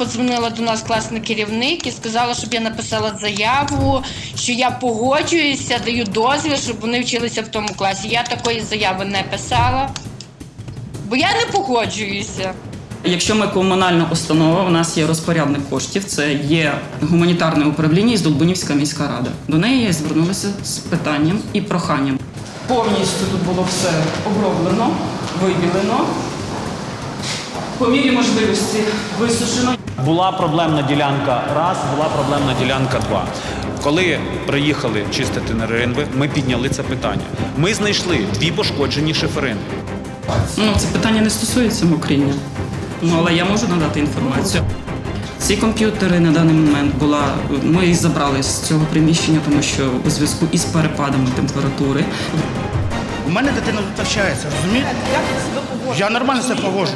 Подзвонила до нас класний керівник і сказала, щоб я написала заяву, що я погоджуюся, даю дозвіл, щоб вони вчилися в тому класі. Я такої заяви не писала, бо я не погоджуюся. Якщо ми комунальна установа, у нас є розпорядник коштів, це є гуманітарне управління і Здолбунівська міська рада. До неї я звернулася з питанням і проханням. Повністю тут було все оброблено, вибілено. По мірі можливості висушено. Була проблемна ділянка раз, була проблемна ділянка два. Коли приїхали чистити на РНБ, ми підняли це питання. Ми знайшли дві пошкоджені шиферини. Ну, це питання не стосується мокріння. Ну, але я можу надати інформацію. Ці комп'ютери на даний момент була. Ми їх забрали з цього приміщення, тому що у зв'язку із перепадами температури У мене дитина тут навчається, розумієте? Я нормально себе поводжу.